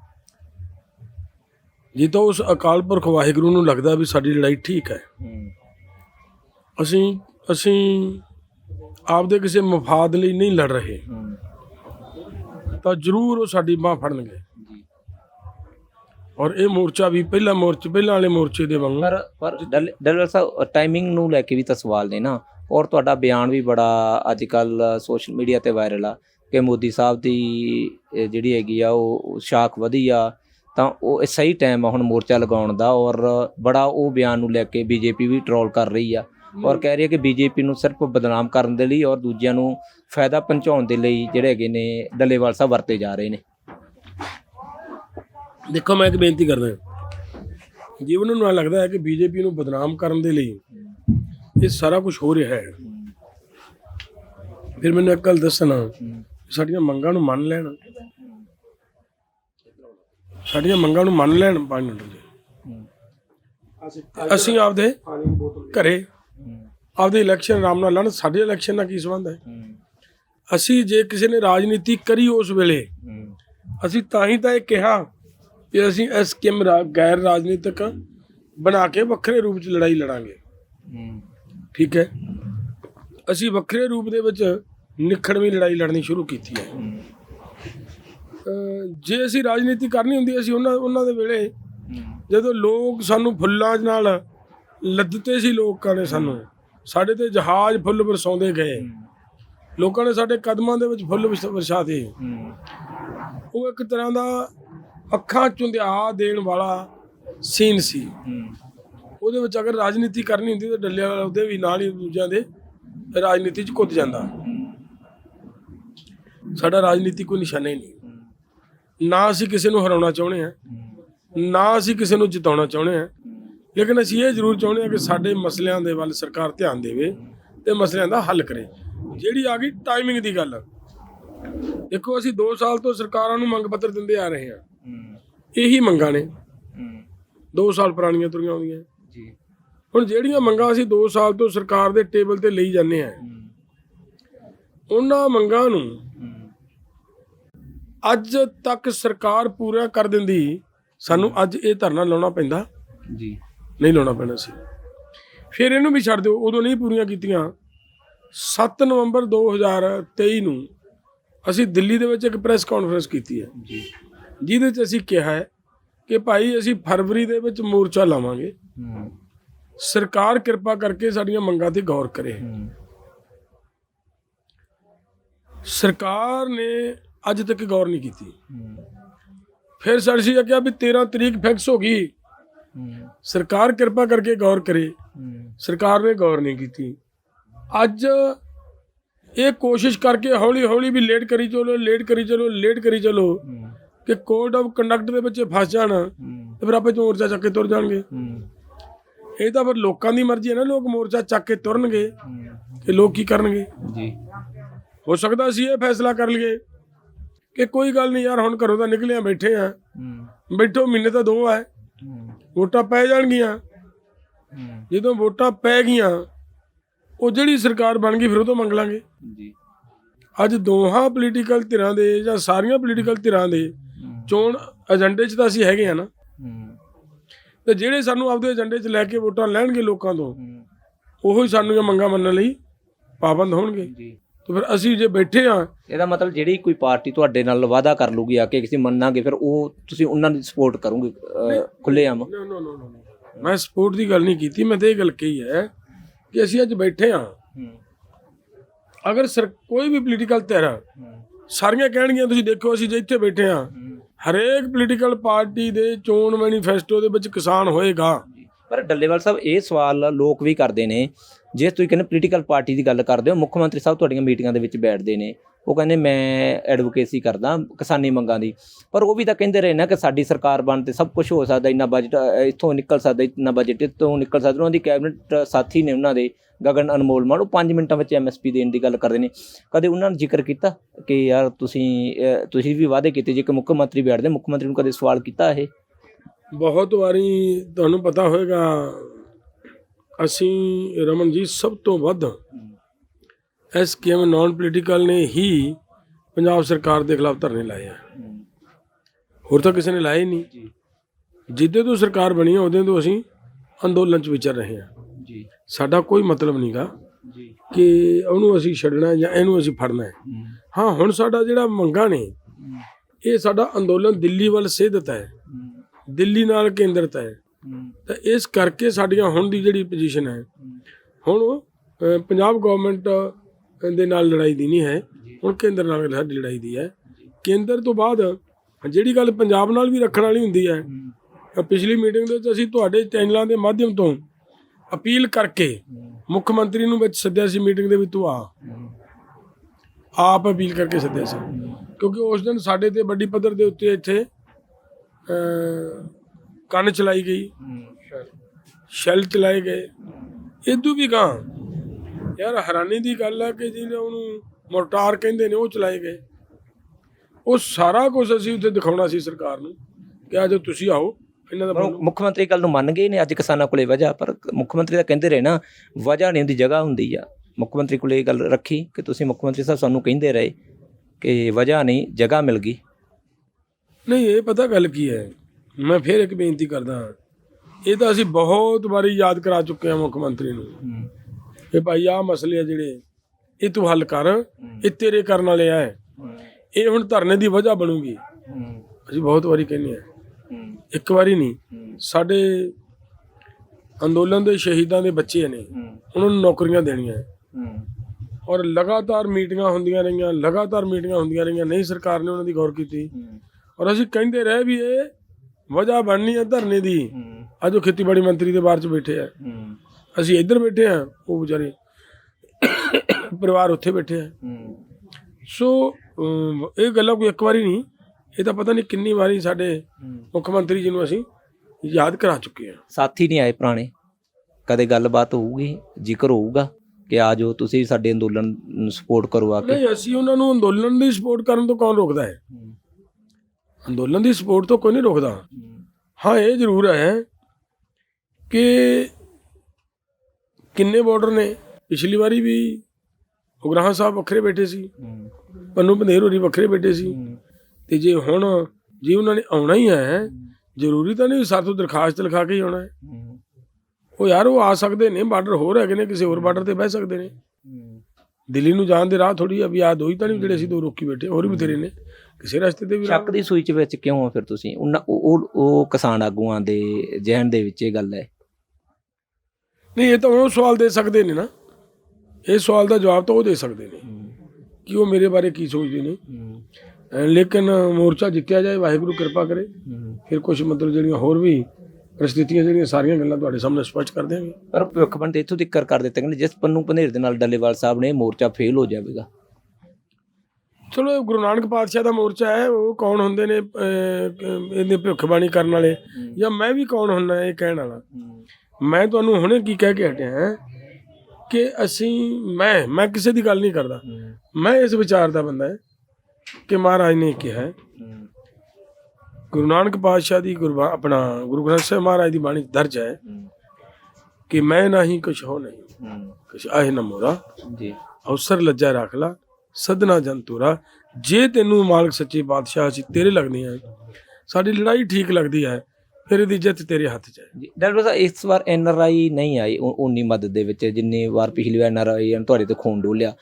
ਜੇ ਤਾਂ ਉਸ ਅਕਾਲ ਪੁਰਖ ਵਾਹਿਗੁਰੂ ਨੂੰ ਲੱਗਦਾ ਵੀ ਸਾਡੀ ਲੜਾਈ ਠੀਕ ਹੈ। ਅਸੀਂ ਅਸੀਂ ਆਪਦੇ ਕਿਸੇ ਮਫਾਦ ਲਈ ਨਹੀਂ ਲੜ ਰਹੇ। ਤਾਂ ਜ਼ਰੂਰ ਉਹ ਸਾਡੀ ਬਾਹ ਫੜਨਗੇ। ਜੀ ਔਰ ਇਹ ਮੋਰਚਾ ਵੀ ਪਹਿਲਾ ਮੋਰਚੇ, ਪਹਿਲਾਂ ਵਾਲੇ ਮੋਰਚੇ ਦੇ ਵਾਂਗੂ। ਪਰ ਪਰ ਡਲ ਡਲਰ ਸਾਹਿਬ ਟਾਈਮਿੰਗ ਨੂੰ ਲੈ ਕੇ ਵੀ ਤਾਂ ਸਵਾਲ ਨੇ ਨਾ। ਔਰ ਤੁਹਾਡਾ ਬਿਆਨ ਵੀ ਬੜਾ ਅੱਜ ਕੱਲ ਸੋਸ਼ਲ ਮੀਡੀਆ ਤੇ ਵਾਇਰਲ ਆ ਕਿ ਮੋਦੀ ਸਾਹਿਬ ਦੀ ਜਿਹੜੀ ਹੈਗੀ ਆ, ਉਹ ਸ਼ਾਖ ਵਧੀ ਆ, ਤਾਂ ਉਹ ਸਹੀ ਟਾਈਮ ਆ ਹੁਣ ਮੋਰਚਾ ਲਗਾਉਣ ਦਾ। ਔਰ ਬੜਾ ਉਹ ਬਿਆਨ ਨੂੰ ਲੈ ਕੇ ਬੀਜੇਪੀ ਵੀ ਟਰੋਲ ਕਰ ਰਹੀ ਆ। ਔਰ ਕਹਿ ਰਹੀ ਹੈ ਕਿ ਬੀਜੇਪੀ ਨੂੰ ਸਿਰਫ ਬਦਨਾਮ ਕਰਨ ਦੇ ਲਈ ਔਰ ਦੂਜਿਆਂ ਨੂੰ ਫਾਇਦਾ ਪਹੁੰਚਾਉਣ ਦੇ ਲਈ ਜਿਹੜੇ ਹੈਗੇ ਨੇ, ਡੱਲੇਵਾਲ ਸਾਹਿਬ ਵਰਤੇ ਜਾ ਰਹੇ ਨੇ। ਦੇਖੋ, ਮੈਂ ਇੱਕ ਬੇਨਤੀ ਕਰਦਾ ਹਾਂ। ਜੇ ਉਹਨਾਂ ਨੂੰ ਇਹ ਲੱਗਦਾ ਹੈ ਕਿ ਬੀਜੇਪੀ ਨੂੰ ਬਦਨਾਮ ਕਰਨ ਦੇ ਲਈ ਇਹ ਸਾਰਾ ਕੁਝ ਹੋ ਰਿਹਾ ਹੈ। ਫਿਰ ਮੈਨੂੰ ਇੱਕ ਗੱਲ ਦੱਸਣਾ, ਸਾਡੀਆਂ ਮੰਗਾਂ ਨੂੰ ਮੰਨ ਲੈਣ। ਸਾਡੀਆਂ ਮੰਗਾਂ ਨੂੰ ਮੰਨ ਲੈਣ ਪੰਜ ਮਿੰਟ ਜੀ ਅਸੀਂ ਆਪਦੇ ਘਰੇ, ਆਪਦੇ ਇਲੈਕਸ਼ਨ ਆਰਾਮ ਨਾਲ ਲੜਨ, ਸਾਡੇ ਇਲੈਕਸ਼ਨ ਨਾਲ ਕੀ ਸੰਬੰਧ ਹੈ? ਅਸੀਂ ਜੇ ਕਿਸੇ ਨੇ ਰਾਜਨੀਤੀ ਕਰੀ ਉਸ ਵੇਲੇ, ਅਸੀਂ ਤਾਂ ਹੀ ਤਾਂ ਇਹ ਕਿਹਾ ਕਿ ਅਸੀਂ ਇਸ ਕਿਮਰਾ ਗੈਰ ਰਾਜਨੀਤਿਕ ਬਣਾ ਕੇ ਵੱਖਰੇ ਰੂਪ 'ਚ ਲੜਾਈ ਲੜਾਂਗੇ। ਠੀਕ ਹੈ? ਅਸੀਂ ਵੱਖਰੇ ਰੂਪ ਦੇ ਵਿੱਚ ਨਿਖੜਵੀਂ ਲੜਾਈ ਲੜਨੀ ਸ਼ੁਰੂ ਕੀਤੀ ਹੈ। ਜੇ ਅਸੀਂ ਰਾਜਨੀਤੀ ਕਰਨੀ ਹੁੰਦੀ ਅਸੀਂ ਉਹਨਾਂ ਉਹਨਾਂ ਦੇ ਵੇਲੇ ਜਦੋਂ ਲੋਕ ਸਾਨੂੰ ਫੁੱਲਾਂ ਨਾਲ ਲੱਦਤੇ ਸੀ ਲੋਕਾਂ ਨੇ ਸਾਨੂੰ ਸਾਡੇ ਤੇ ਜਹਾਜ਼ ਫੁੱਲ ਵਰਸਾਉਂਦੇ ਗਏ। ਲੋਕਾਂ ਨੇ ਸਾਡੇ ਕਦਮਾਂ ਦੇ ਵਿੱਚ ਫੁੱਲ ਵਰਸ- ਵਰਸਾਤੇ। ਉਹ ਇੱਕ ਤਰ੍ਹਾਂ ਦਾ ਅੱਖਾਂ ਚੁੰਦਿਆ ਦੇਣ ਵਾਲਾ ਸੀਨ ਸੀ। ਉਹਦੇ ਵਿੱਚ ਅਗਰ ਰਾਜਨੀਤੀ ਕਰਨੀ ਹੁੰਦੀ ਤਾਂ ਡੱਲੇ ਵਾਲਾ ਉਹਦੇ ਵੀ ਨਾਲ ਹੀ ਦੂਜਿਆਂ ਦੇ ਰਾਜਨੀਤੀ 'ਚ ਕੁੱਦ ਜਾਂਦਾ। ਸਾਡਾ ਰਾਜਨੀਤੀ ਕੋਈ ਨਿਸ਼ਾਨਾ ਹੀ ਨਹੀਂ। ਨਾ ਅਸੀਂ ਕਿਸੇ ਨੂੰ ਹਰਾਉਣਾ ਚਾਹੁੰਦੇ ਹਾਂ ਨਾ ਅਸੀਂ ਕਿਸੇ ਨੂੰ ਜਿਤਾਉਣਾ ਚਾਹੁੰਦੇ ਹਾਂ। ਲੇਕਿਨ ਅਸੀਂ ਇਹ ਜ਼ਰੂਰ ਚਾਹੁੰਦੇ ਹਾਂ ਕਿ ਸਾਡੇ ਮਸਲਿਆਂ ਦੇ ਵੱਲ ਸਰਕਾਰ ਧਿਆਨ ਦੇਵੇ ਤੇ ਮਸਲਿਆਂ ਦਾ ਹੱਲ ਕਰੇ। ਜਿਹੜੀ ਆ ਗਈ ਟਾਈਮਿੰਗ ਦੀ ਗੱਲ। ਦੇਖੋ ਅਸੀਂ 2 ਸਾਲ ਤੋਂ ਸਰਕਾਰਾਂ ਨੂੰ ਮੰਗ ਪੱਤਰ ਦਿੰਦੇ ਆ ਰਹੇ ਹੂੰ। ਇਹੀ ਮੰਗਾਂ ਨੇ। ਹੂੰ 2 ਸਾਲ ਪੁਰਾਣੀਆਂ ਤੁਰੀਆਂ ਆਉਂਦੀਆਂ। ਜੀ। ਹੁਣ ਜਿਹੜੀਆਂ ਮੰਗਾਂ ਅਸੀਂ 2 ਸਾਲ ਤੋਂ ਸਰਕਾਰ ਦੇ ਟੇਬਲ ਤੇ ਲਈ ਜਾਂਦੇ ਆ ਉਹਨਾਂ ਮੰਗਾਂ ਨੂੰ ਅੱਜ ਤੱਕ ਸਰਕਾਰ ਪੂਰਾ ਕਰ ਦਿੰਦੀ ਸਾਨੂੰ ਅੱਜ ਇਹ ਧਰਨਾ ਲਾਉਣਾ ਪੈਂਦਾ। ਜੀ। ਨਹੀਂ ਲਾਉਣਾ ਪੈਣਾ ਸੀ। ਫਿਰ ਇਹਨੂੰ ਵੀ ਛੱਡ ਦਿਓ ਉਦੋਂ ਨਹੀਂ ਪੂਰੀਆਂ ਕੀਤੀਆਂ। 7 ਨਵੰਬਰ 2023 ਨੂੰ ਅਸੀਂ ਦਿੱਲੀ ਦੇ ਵਿੱਚ ਇੱਕ ਪ੍ਰੈਸ ਕਾਨਫਰੰਸ ਕੀਤੀ ਹੈ। ਜੀ। ਜਿਹਦੇ 'ਚ ਅਸੀਂ ਕਿਹਾ ਹੈ ਕਿ ਭਾਈ ਅਸੀਂ ਫਰਵਰੀ ਦੇ ਵਿੱਚ ਮੋਰਚਾ ਲਾਵਾਂਗੇ। ਸਰਕਾਰ ਕਿਰਪਾ ਕਰਕੇ ਸਾਡੀਆਂ ਮੰਗਾਂ ਤੇ ਗੌਰ ਕਰੇ। ਸਰਕਾਰ ਨੇ ਅੱਜ ਤੱਕ ਗੌਰ ਨਹੀਂ ਕੀਤੀ। ਫਿਰ ਸਰਸੀ ਕਿਹਾ ਵੀ 13 ਤਰੀਕ ਫਿਕਸ ਹੋ ਗਈ। ਸਰਕਾਰ ਕਿਰਪਾ ਕਰਕੇ ਗੌਰ ਕਰੇ। ਸਰਕਾਰ ਨੇ ਗੌਰ ਨਹੀਂ ਕੀਤੀ। ਅੱਜ ਇਹ ਕੋਸ਼ਿਸ਼ ਕਰਕੇ ਹੌਲੀ ਹੌਲੀ ਵੀ ਲੇਟ ਕਰੀ ਚਲੋ ਲੇਟ ਕਰੀ ਚਲੋ ਲੇਟ ਕਰੀ ਚਲੋ। ਕਿ ਕੋਡ ਆਫ ਕੰਡਕਟ ਦੇ ਵਿੱਚ ਫਸ ਜਾਣ ਤੇ ਫਿਰ ਆਪੇ ਮੋਰਚਾ ਚੱਕ ਕੇ ਤੁਰ ਜਾਣਗੇ। ਇਹ ਤਾਂ ਫਿਰ ਲੋਕਾਂ ਦੀ ਮਰਜ਼ੀ ਹੈ ਨਾ ਲੋਕ ਮੋਰਚਾ ਚੱਕ ਕੇ ਤੁਰਨਗੇ ਕਿ ਲੋਕ ਕੀ ਕਰਨਗੇ? ਜੀ। ਹੋ ਸਕਦਾ ਸੀ ਇਹ ਫੈਸਲਾ ਕਰ ਲਈਏ ਕਿ ਕੋਈ ਗੱਲ ਨਹੀਂ ਯਾਰ ਹੁਣ ਘਰੋਂ ਤਾਂ ਨਿਕਲਿਆ ਬੈਠੇ ਆ। ਬੈਠੋ ਮਹੀਨੇ ਤਾਂ ਦੋ ਆ। ਵੋਟਾਂ ਪੈ ਜਾਣਗੀਆਂ। ਜਦੋਂ ਵੋਟਾਂ ਪੈ ਗਈਆਂ ਉਹ ਜਿਹੜੀ ਸਰਕਾਰ ਬਣ ਗਈ ਫਿਰ ਉਹ ਤੋਂ ਮੰਗ ਲਾਂਗੇ। ਜੀ। ਅੱਜ ਦੋਹਾਂ ਪੋਲੀਟੀਕਲ ਧਿਰਾਂ ਦੇ ਜਾਂ ਸਾਰੀਆਂ ਪੋਲੀਟੀਕਲ ਧਿਰਾਂ ਦੇ ਚੋਣ ਏਜੰਡੇ 'ਚ ਤਾਂ ਅਸੀਂ ਹੈਗੇ ਆ ਨਾ। ਤੇ ਜਿਹੜੇ ਸਾਨੂੰ ਆਪਦੇ ਏਜੰਡੇ 'ਚ ਲੈ ਕੇ ਵੋਟਾਂ ਲੈਣਗੇ ਲੋਕਾਂ ਤੋਂ ਹੂੰ। ਉਹੀ ਸਾਨੂੰ ਇਹ ਮੰਗਾਂ ਮੰਨਣ ਲਈ ਪਾਬੰਦ ਹੋਣਗੇ। ਜੀ। ਤੇ ਫਿਰ ਅਸੀਂ ਜੇ ਬੈਠੇ ਆ ਇਹਦਾ ਮਤਲਬ ਜਿਹੜੀ ਕੋਈ ਪਾਰਟੀ ਤੁਹਾਡੇ ਨਾਲ ਵਾਅਦਾ ਕਰ ਲੂਗੀ ਆ ਕੇ ਕਿਸੇ ਮੰਨਾਂਗੇ ਫਿਰ ਉਹ ਤੁਸੀਂ ਉਹਨਾਂ ਦੀ ਸਪੋਰਟ ਕਰੋਗੇ ਖੁੱਲੇਆਮ ਨੋ ਨੋ ਨੋ ਨੋ ਮੈਂ ਸਪੋਰਟ ਦੀ ਗੱਲ ਨਹੀਂ ਕੀਤੀ ਮੈਂ ਤਾਂ ਇਹ ਗੱਲ ਕਹੀ ਹੈ ਕਿ ਅਸੀਂ ਅੱਜ ਬੈਠੇ ਆ ਅਗਰ ਸਰ ਕੋਈ ਵੀ ਪੋਲੀਟੀਕਲ ਧਿਰ ਸਾਰੀਆਂ ਕਹਿਣਗੀਆਂ ਤੁਸੀਂ ਦੇਖੋ ਅਸੀਂ ਜੇ ਇੱਥੇ ਬੈਠੇ ਆ ਹਰੇਕ ਪੋਲੀਟੀਕਲ ਪਾਰਟੀ ਦੇ ਚੋਣ ਮੈਨੀਫੈਸਟੋ ਦੇ ਵਿੱਚ ਕਿਸਾਨ ਹੋਏਗਾ। ਪਰ ਡੱਲੇਵਾਲ ਸਾਹਿਬ, ਇਹ ਸਵਾਲ ਲੋਕ ਵੀ ਕਰਦੇ ਨੇ। ਜੇ ਤੁਸੀਂ ਕਹਿੰਦੇ ਪੋਲੀਟੀਕਲ ਪਾਰਟੀ ਦੀ ਗੱਲ ਕਰਦੇ ਹੋ, ਮੁੱਖ ਮੰਤਰੀ ਸਾਹਿਬ ਤੁਹਾਡੀਆਂ ਮੀਟਿੰਗਾਂ ਦੇ ਵਿੱਚ ਬੈਠਦੇ ਨੇ। ਉਹ ਕਹਿੰਦੇ ਮੈਂ ਐਡਵੋਕੇਸੀ ਕਰਦਾ ਕਿਸਾਨੀ ਮੰਗਾਂ ਦੀ। ਪਰ ਉਹ ਵੀ ਤਾਂ ਕਹਿੰਦੇ ਰਹੇ ਨਾ ਕਿ ਸਾਡੀ ਸਰਕਾਰ ਬਣ ਤੇ ਸਭ ਕੁਝ ਹੋ ਸਕਦਾ, ਇੰਨਾ ਬਜਟ ਇੱਥੋਂ ਨਿਕਲ ਸਕਦਾ, ਇੰਨਾ ਬਜਟ ਇੱਥੋਂ ਨਿਕਲ ਸਕਦਾ। ਉਹਨਾਂ ਦੀ ਕੈਬਨਿਟ ਸਾਥੀ ਨੇ ਉਹਨਾਂ ਦੇ, ਗਗਨ ਅਨਮੋਲ ਮਾਨ, ਉਹ 5 ਮਿੰਟਾਂ ਵਿੱਚ ਐਮਐਸਪੀ ਦੇਣ ਦੀ ਗੱਲ ਕਰਦੇ ਨੇ। ਕਦੇ ਉਹਨਾਂ ਨੇ ਜ਼ਿਕਰ ਕੀਤਾ ਕਿ ਯਾਰ ਤੁਸੀਂ ਤੁਸੀਂ ਵੀ ਵਾਅਦੇ ਕੀਤੇ ਜੇ ਕਿ ਮੁੱਖ ਮੰਤਰੀ ਬੈਠਦੇ ਮੁੱਖ ਮੰਤਰੀ ਨੂੰ ਕਦੇ ਸਵਾਲ ਕੀਤਾ ਇਹ? ਬਹੁਤ ਵਾਰੀ ਤੁਹਾਨੂੰ ਪਤਾ ਹੋਵੇਗਾ ਅਸੀਂ ਰਮਨ ਜੀ ਸਭ ਤੋਂ ਵੱਧ ਐਸਕੇਐਮ ਨਾਨ ਪੋਲੀਟੀਕਲ ਨੇ ਹੀ ਪੰਜਾਬ ਸਰਕਾਰ ਦੇ ਖਿਲਾਫ ਧਰਨੇ ਲਾਏ ਆ। ਹੋਰ ਤਾਂ ਕਿਸੇ ਨੇ ਲਾਏ ਨਹੀਂ। ਜੀ। ਜਿੱਦੇ ਤੋਂ ਸਰਕਾਰ ਬਣੀ ਹੈ ਉਦੋਂ ਤੋਂ ਅਸੀਂ ਅੰਦੋਲਨ 'ਚ ਵਿਚਰ ਰਹੇ ਹਾਂ ਜੀ। ਸਾਡਾ ਕੋਈ ਮਤਲਬ ਨਹੀਂਗਾ ਜੀ। ਕਿ ਉਹਨੂੰ ਅਸੀਂ ਛੱਡਣਾ ਜਾਂ ਇਹਨੂੰ ਅਸੀਂ ਫੜਨਾ ਹੈ। ਹਾਂ। ਹੁਣ ਸਾਡਾ ਜਿਹੜਾ ਮੰਗਾਂ ਨੇ ਇਹ ਸਾਡਾ ਅੰਦੋਲਨ ਦਿੱਲੀ ਵੱਲ ਸੇਧਤ ਹੈ। ਦਿੱਲੀ ਨਾਲ ਕੇਂਦਰਿਤ ਹੈ। ਤਾਂ ਇਸ ਕਰਕੇ ਸਾਡੀਆਂ ਹੁਣ ਦੀ ਜਿਹੜੀ ਪੋਜੀਸ਼ਨ ਹੈ ਹੁਣ ਪੰਜਾਬ ਗਵਰਨਮੈਂਟ ਦੇ ਨਾਲ ਲੜਾਈ ਦੀ ਨਹੀਂ ਹੈ। ਹੁਣ ਕੇਂਦਰ ਨਾਲ ਸਾਡੀ ਲੜਾਈ ਦੀ ਹੈ। ਕੇਂਦਰ ਤੋਂ ਬਾਅਦ ਜਿਹੜੀ ਗੱਲ ਪੰਜਾਬ ਨਾਲ ਵੀ ਰੱਖਣ ਵਾਲੀ ਹੁੰਦੀ ਹੈ ਪਿਛਲੀ ਮੀਟਿੰਗ ਦੇ ਵਿੱਚ ਅਸੀਂ ਤੁਹਾਡੇ ਚੈਨਲਾਂ ਦੇ ਮਾਧਿਅਮ ਤੋਂ ਅਪੀਲ ਕਰਕੇ ਮੁੱਖ ਮੰਤਰੀ ਨੂੰ ਵਿੱਚ ਸੱਦਿਆ ਸੀ ਮੀਟਿੰਗ ਦੇ ਵਿੱਚ ਤੂੰ ਆ। ਆਪ ਅਪੀਲ ਕਰਕੇ ਸੱਦਿਆ ਸੀ। ਕਿਉਂਕਿ ਉਸ ਦਿਨ ਸਾਡੇ ਤੇ ਵੱਡੀ ਪੱਧਰ ਦੇ ਉੱਤੇ ਇੱਥੇ ਕੰਨ ਚਲਾਈ ਗਈ। ਸ਼ੈਲ ਚਲਾਏ ਗਏ। ਇਦੋਂ ਵੀ ਗਾਂ ਯਾਰ ਹੈਰਾਨੀ ਦੀ ਗੱਲ ਹੈ ਕਿ ਜਿਹਨੇ ਉਹਨੂੰ ਮੋਰਟਾਰ ਕਹਿੰਦੇ ਨੇ ਉਹ ਚਲਾਏ ਗਏ। ਉਹ ਸਾਰਾ ਕੁਝ ਅਸੀਂ ਉੱਥੇ ਦਿਖਾਉਣਾ ਸੀ ਸਰਕਾਰ ਨੂੰ ਕਿ ਅੱਜ ਤੁਸੀਂ ਆਓ ਇਹਨਾਂ ਦਾ। ਮੁੱਖ ਮੰਤਰੀ ਕੱਲ ਨੂੰ ਮੰਨ ਗਏ ਨੇ ਅੱਜ ਕਿਸਾਨਾਂ ਕੋਲੇ ਵਜ੍ਹਾ ਪਰ ਮੁੱਖ ਮੰਤਰੀ ਤਾਂ ਕਹਿੰਦੇ ਰਹੇ ਨਾ ਵਜ੍ਹਾ ਨਹੀਂ ਹੁੰਦੀ ਜਗ੍ਹਾ ਹੁੰਦੀ ਆ। ਮੁੱਖ ਮੰਤਰੀ ਕੋਲੇ ਇਹ ਗੱਲ ਰੱਖੀ ਕਿ ਤੁਸੀਂ ਮੁੱਖ ਮੰਤਰੀ ਸਾਹਿਬ ਸਾਨੂੰ ਕਹਿੰਦੇ ਰਹੇ ਕਿ ਵਜ੍ਹਾ ਨਹੀਂ ਜਗ੍ਹਾ ਮਿਲ ਗਈ। ਨਹੀਂ ਇਹ ਪਤਾ ਗੱਲ ਕੀ ਹੈ? ਮੈਂ ਫਿਰ ਇੱਕ ਬੇਨਤੀ ਕਰਦਾ ਇਹ ਤਾਂ ਅਸੀਂ ਬਹੁਤ ਵਾਰੀ ਯਾਦ ਕਰਾ ਚੁੱਕੇ ਹਾਂ ਮੁੱਖ ਮੰਤਰੀ ਨੂੰ। ਹੂੰ ਭਾਈ ਆਹ ਮਸਲੇ ਆ ਜਿਹੜੇ, ਇਹ ਤੂੰ ਹੱਲ ਕਰ, ਇਹ ਤੇਰੇ ਕਰਨ ਵਾਲੇ ਆ। ਇਹ ਹੁਣ ਧਰਨੇ ਦੀ ਵਜ੍ਹਾ ਬਣੂਗੀ। ਅਸੀਂ ਬਹੁਤ ਵਾਰੀ ਕਹਿੰਦੇ ਆ। ਇੱਕ ਵਾਰੀ ਨਹੀਂ, ਸਾਡੇ ਅੰਦੋਲਨ ਦੇ ਸ਼ਹੀਦਾਂ ਦੇ ਬੱਚੇ ਨੇ, ਉਹਨਾਂ ਨੂੰ ਨੌਕਰੀਆਂ ਦੇਣੀਆਂ। ਔਰ ਲਗਾਤਾਰ ਮੀਟਿੰਗਾਂ ਹੁੰਦੀਆਂ ਰਹੀਆਂ, ਲਗਾਤਾਰ ਮੀਟਿੰਗਾਂ ਹੁੰਦੀਆਂ ਰਹੀਆਂ, ਨਹੀਂ ਸਰਕਾਰ ਨੇ ਉਹਨਾਂ ਦੀ ਗੌਰ ਕੀਤੀ। ਔਰ ਅਸੀਂ ਕਹਿੰਦੇ ਰਹੇ ਵੀ ਇਹ ਵਜ੍ਹਾ ਬਣਨੀ ਹੈ ਧਰਨੇ ਦੀ। ਅੱਜ ਉਹ ਖੇਤੀਬਾੜੀ ਮੰਤਰੀ ਦੇ ਬਾਹਰ ਚ ਬੈਠੇ ਆ। ਅਸੀਂ ਇੱਧਰ ਬੈਠੇ ਆ ਉਹ ਵਿਚਾਰੇ ਪਰਿਵਾਰ ਉੱਥੇ ਬੈਠੇ ਆ ਸੋ ਇਹ ਗੱਲਾਂ ਕੋਈ ਇੱਕ ਵਾਰੀ ਨਹੀਂ ਇਹ ਤਾਂ ਪਤਾ ਨਹੀਂ ਕਿੰਨੀ ਵਾਰੀ ਸਾਡੇ ਮੁੱਖ ਮੰਤਰੀ ਜੀ ਨੂੰ ਅਸੀਂ ਯਾਦ ਕਰਾ ਚੁੱਕੇ ਆ ਸਾਥੀ ਨਹੀਂ ਆਏ ਪੁਰਾਣੇ। ਕਦੇ ਗੱਲਬਾਤ ਹੋਊਗੀ ਜ਼ਿਕਰ ਹੋਊਗਾ ਕਿ ਆ ਜਾਓ ਤੁਸੀਂ ਸਾਡੇ ਅੰਦੋਲਨ ਨੂੰ ਸਪੋਰਟ ਕਰੋ ਆ ਕੇ। ਨਹੀਂ ਅਸੀਂ ਉਹਨਾਂ ਨੂੰ ਅੰਦੋਲਨ ਦੀ ਸਪੋਰਟ ਕਰਨ ਤੋਂ ਕੌਣ ਰੋਕਦਾ ਹੈ? ਅੰਦੋਲਨ ਦੀ ਸਪੋਰਟ ਤੋਂ ਕੋਈ ਨਹੀਂ ਰੋਕਦਾ। ਹਾਂ ਇਹ ਜ਼ਰੂਰ ਹੈ ਕਿ ਕਿੰਨੇ ਬਾਰਡਰ ਨੇ? ਪਿਛਲੀ ਵਾਰੀ ਵੀ ਉਗਰਾਹਾਂ ਸਾਹਿਬ ਵੱਖਰੇ ਬੈਠੇ ਸੀ। ਪੰਨੂ ਪੰਧੇਰ ਹੋਰੀ ਵੱਖਰੇ ਬੈਠੇ ਸੀ। ਤੇ ਜੇ ਹੁਣ ਜੇ ਉਹਨਾਂ ਨੇ ਆਉਣਾ ਹੀ ਹੈ ਜ਼ਰੂਰੀ ਤਾਂ ਨਹੀਂ ਤੋਂ ਦਰਖਾਸਤ ਲਿਖਾ ਕੇ ਹੀ ਆਉਣਾ ਹੈ। ਉਹ ਯਾਰ ਉਹ ਆ ਸਕਦੇ ਨੇ ਬਾਰਡਰ ਹੋਰ ਹੈਗੇ ਨੇ ਕਿਸੇ ਹੋਰ ਬਾਰਡਰ ਤੇ ਬਹਿ ਸਕਦੇ ਨੇ। ਦਿੱਲੀ ਨੂੰ ਜਾਣ ਦੇ ਰਾਹ ਥੋੜੀ ਆ ਵੀ ਆ ਦੋ ਹੀ ਤਾਂ ਨਹੀਂ ਜਿਹੜੇ ਅਸੀਂ ਦੋ ਰੋਕੀ ਬੈਠੇ ਹੋਰ ਵੀ ਬਥੇਰੇ ਨੇ। ਕਿਸੇ ਰਸਤੇ ਤੇ ਵੀ ਸ਼ੱਕ ਦੀ ਸੂਈ ਚ ਵਿੱਚ ਕਿਉਂ ਹੋ ਫਿਰ ਤੁਸੀਂ? ਉਹ- ਉਹ ਕਿਸਾਨ ਆਗੂਆਂ ਦੇ ਜ਼ਿਹਨ ਦੇ ਵਿੱਚ ਇਹ ਗੱਲ ਹੈ। ਨਹੀਂ ਇਹ ਤਾਂ ਉਹ ਸਵਾਲ ਦੇ ਸਕਦੇ ਨੇ ਨਾ। ਇਹ ਸਵਾਲ ਦਾ ਜਵਾਬ ਤਾਂ ਉਹ ਦੇ ਸਕਦੇ ਨੇ ਕਿ ਉਹ ਮੇਰੇ ਬਾਰੇ ਕੀ ਸੋਚਦੇ ਨੇ। ਲੇਕਿਨ ਮੋਰਚਾ ਜਿੱਤਿਆ ਜਾਏ ਵਾਹਿਗੁਰੂ ਕਿਰਪਾ ਕਰੇ। ਫਿਰ ਕੁਝ ਮਤਲਬ ਜਿਹੜੀਆਂ ਹੋਰ ਵੀ ਪ੍ਰਸਥਿਤੀਆਂ ਜਿਹੜੀਆਂ ਸਾਰੀਆਂ ਗੱਲਾਂ ਤੁਹਾਡੇ ਸਾਹਮਣੇ ਸਪਸ਼ਟ ਕਰ ਦਿਆਂਗੇ। ਪਰ ਭਵਿੱਖਬਣ ਤੇ ਇੱਥੋਂ ਤੱਕ ਕਰ ਦਿੱਤੇ। ਕਹਿੰਦੇ ਜਿਸ ਪੰਨੂ ਪੰਧੇਰ ਦੇ ਨਾਲ ਡੱਲੇਵਾਲ ਸਾਹਿਬ ਨੇ ਮੋਰਚਾ ਫੇਲ ਹੋ ਜਾਵੇਗਾ। ਚਲੋ ਗੁਰੂ ਨਾਨਕ ਪਾਤਸ਼ਾਹ ਦਾ ਮੋਰਚਾ ਹੈ ਉਹ ਕੌਣ ਹੁੰਦੇ ਨੇ ਇਹਦੇ ਭੁੱਖਬਾਣੀ ਕਰਨ ਵਾਲੇ। ਜਾਂ ਮੈਂ ਵੀ ਕੌਣ ਹੁੰਨਾ ਇਹ ਕਹਿਣ ਵਾਲਾ। ਮੈਂ ਤੁਹਾਨੂੰ ਹੁਣੇ ਕੀ ਕਹਿ ਕੇ ਹਟਿਆ ਹਾਂ ਕਿ ਅਸੀਂ ਮੈਂ ਮੈਂ ਕਿਸੇ ਦੀ ਗੱਲ ਨਹੀਂ ਕਰਦਾ। ਮੈਂ ਇਸ ਵਿਚਾਰ ਦਾ ਬੰਦਾ ਹੈ ਕਿ ਮਹਾਰਾਜ ਨੇ ਕਿਹਾ ਹੈ ਗੁਰੂ ਨਾਨਕ ਪਾਤਸ਼ਾਹ ਦੀ ਗੁਰਬਾ ਆਪਣਾ ਗੁਰੂ ਗ੍ਰੰਥ ਸਾਹਿਬ ਮਹਾਰਾਜ ਦੀ ਬਾਣੀ ਦਰਜ ਹੈ ਕਿ ਮੈਂ ਨਹੀਂ ਕੁਛ ਹੋ ਨਹੀਂ ਕੁਛ ਆਏ ਨਾ ਮੋਰਾ। ਜੀ। ਅਵਸਰ ਲੱਜਾ ਰੱਖ ਲਾ ਸਦਨਾ ਜੰਤੂਰਾ ਜੇ ਤੈਨੂੰ ਮਾਲਕ ਸੱਚੇ ਪਾਤਸ਼ਾਹ ਅਸੀਂ ਤੇਰੇ ਲੱਗਦੇ ਆ ਸਾਡੀ ਲੜਾਈ ਠੀਕ ਲੱਗਦੀ ਹੈ ਫਿਰ ਇਹਦੀ ਜਿੱਤ ਤੇਰੇ ਹੱਥ 'ਚ ਹੈ ਜੀ ਡਾਕਟਰ ਸਾਹਿਬ ਇਸ ਵਾਰ ਐਨਆਰਆਈ ਨਹੀਂ ਆਈ ਉਨੀ ਮਦਦ ਦੇ ਵਿੱਚ ਜਿੰਨੀ ਵਾਰ ਪਿਛਲੀ ਵਾਰ ਐਨਆਰਆਈ ਨੇ ਤੁਹਾਡੇ ਤੇ ਖੂਨ ਡੋਲਿਆ।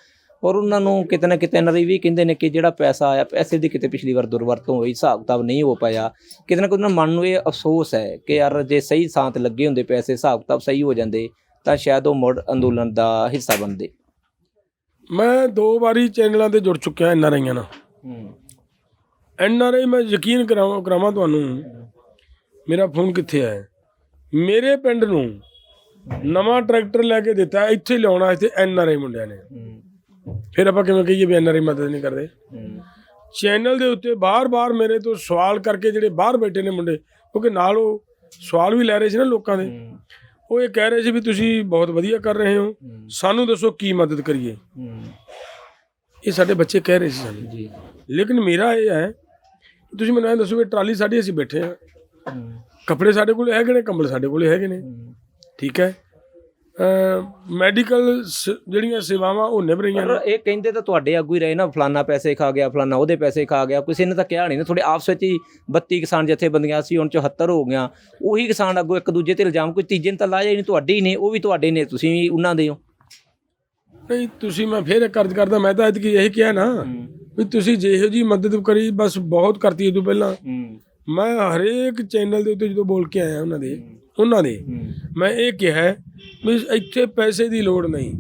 ਔਰ ਉਹਨਾਂ ਨੂੰ ਕਿਤੇ ਨਾ ਕਿਤੇ ਐਨਆਰਆਈ ਵੀ ਕਹਿੰਦੇ ਨੇ ਕਿ ਜਿਹੜਾ ਪੈਸਾ ਆਇਆ ਪੈਸੇ ਦੀ ਕਿਤੇ ਪਿਛਲੀ ਵਾਰ ਦੁਰਵਰਤੋਂ ਹੋਈ ਹਿਸਾਬ ਕਿਤਾਬ ਨਹੀਂ ਹੋ ਪਾਇਆ। ਕਿਤੇ ਨਾ ਕਿਤੇ ਉਹਨਾਂ ਮਨ ਨੂੰ ਇਹ ਅਫਸੋਸ ਹੈ ਕਿ ਯਾਰ ਜੇ ਸਹੀ ਥਾਂ ਤੇ ਲੱਗੇ ਹੁੰਦੇ ਪੈਸੇ ਹਿਸਾਬ ਕਿਤਾਬ ਸਹੀ ਹੋ ਜਾਂਦੇ ਤਾਂ ਸ਼ਾਇਦ ਉਹ ਮੁੜ ਅੰਦੋਲਨ ਦਾ ਹਿੱਸਾ ਬਣਦੇ। ਮੈਂ ਦੋ ਵਾਰੀ ਚੈਨਲਾਂ ਤੇ ਜੁੜ ਚੁੱਕਿਆ ਐਨ ਆਰ ਆਈਆਂ ਨਾਲ। ਐਨ ਆਰ ਆਈ ਮੈਂ ਯਕੀਨ ਕਰਾਵਾਂ ਕਰਾਵਾਂ ਤੁਹਾਨੂੰ ਮੇਰਾ ਫੋਨ ਕਿੱਥੇ ਹੈ? ਮੇਰੇ ਪਿੰਡ ਨੂੰ ਨਵਾਂ ਟਰੈਕਟਰ ਲੈ ਕੇ ਦਿੱਤਾ ਇੱਥੇ ਲਿਆਉਣਾ ਇੱਥੇ ਐਨ ਆਰ ਆਈ ਮੁੰਡਿਆਂ ਨੇ। ਫਿਰ ਆਪਾਂ ਕਿਵੇਂ ਕਹੀਏ ਵੀ ਐਨ ਆਰ ਆਈ ਮਦਦ ਨਹੀਂ ਕਰਦੇ? ਚੈਨਲ ਦੇ ਉੱਤੇ ਬਾਰ-ਬਾਰ ਮੇਰੇ ਤੋਂ ਸਵਾਲ ਕਰਕੇ ਜਿਹੜੇ ਬਾਹਰ ਬੈਠੇ ਨੇ ਮੁੰਡੇ ਕਿਉਂਕਿ ਨਾਲ ਉਹ ਸਵਾਲ ਵੀ ਲੈ ਰਹੇ ਸੀ ਨਾ ਲੋਕਾਂ ਦੇ। ਉਹ ਇਹ ਕਹਿ ਰਹੇ ਸੀ ਵੀ ਤੁਸੀਂ ਬਹੁਤ ਵਧੀਆ ਕਰ ਰਹੇ ਹੋ ਸਾਨੂੰ ਦੱਸੋ ਕੀ ਮਦਦ ਕਰੀਏ। ਇਹ ਸਾਡੇ ਬੱਚੇ ਕਹਿ ਰਹੇ ਸੀ ਸਾਨੂੰ। ਜੀ। ਲੇਕਿਨ ਮੇਰਾ ਇਹ ਹੈ ਤੁਸੀਂ ਮੈਨੂੰ ਇਹ ਦੱਸੋ ਵੀ ਟਰਾਲੀ ਸਾਡੀ ਅਸੀਂ ਬੈਠੇ ਆ ਕੱਪੜੇ ਸਾਡੇ ਕੋਲ ਹੈਗੇ ਨੇ ਕੰਬਲ ਸਾਡੇ ਕੋਲ ਹੈਗੇ ਨੇ। ਠੀਕ ਹੈ? ਮੈਡੀਕਲ ਜਿਹੜੀਆਂ ਸੇਵਾਵਾਂ ਉਹ ਨਿਭ ਰਹੀਆਂ ਨੇ। ਪਰ ਇਹ ਕਹਿੰਦੇ ਤਾਂ ਤੁਹਾਡੇ ਆਗੂ ਹੀ ਰਹੇ ਨਾ ਫਲਾਨਾ ਪੈਸੇ ਖਾ ਗਿਆ ਫਲਾਨਾ ਉਹਦੇ ਪੈਸੇ ਖਾ ਗਿਆ ਕਿਸੇ ਨੇ ਤਾਂ ਕਿਹਾ ਨਹੀਂ ਨਾ ਤੁਹਾਡੇ ਆਪਸ ਵਿੱਚ ਹੀ 32 ਕਿਸਾਨ ਜਥੇਬੰਦੀਆਂ ਸੀ ਹੁਣ 74 ਹੋ ਗਿਆ ਉਹੀ ਕਿਸਾਨ ਆਗੂ ਇੱਕ ਦੂਜੇ ਤੇ ਇਲਜ਼ਾਮ ਕੋਈ ਤੀਜੇ ਨੇ ਤਾਂ ਲਾਇਆ ਹੀ ਨਹੀਂ ਤੁਹਾਡੇ ਹੀ ਨੇ ਉਹ ਵੀ ਤੁਹਾਡੇ ਨੇ ਤੁਸੀਂ ਵੀ ਉਹਨਾਂ ਦੇ ਹੋ। ਨਹੀਂ ਤੁਸੀਂ ਮੈਂ ਫੇਰ ਇੱਕ ਅਰਜ਼ ਕਰਦਾ ਮੈਂ ਤਾਂ ਐਤਕੀ ਇਹੀ ਕਿਹਾ ਨਾ ਵੀ ਤੁਸੀਂ ਜਿਹੋ ਜੀ ਮਦਦ ਕਰੀ ਬਸ ਬਹੁਤ ਕਰਤੀ ਇਹ ਤੋਂ ਪਹਿਲਾਂ ਮੈਂ ਹਰੇਕ ਚੈਨਲ ਦੇ ਉੱਤੇ ਜਦੋਂ ਬੋਲ ਕੇ ਆਇਆ ਉਹਨਾਂ ਦੇ ਉਹਨਾਂ ਦੇ ਮੈਂ ਇਹ ਕਿਹਾ ਵੀ ਇੱਥੇ ਪੈਸੇ ਦੀ ਲੋੜ ਨਹੀਂ।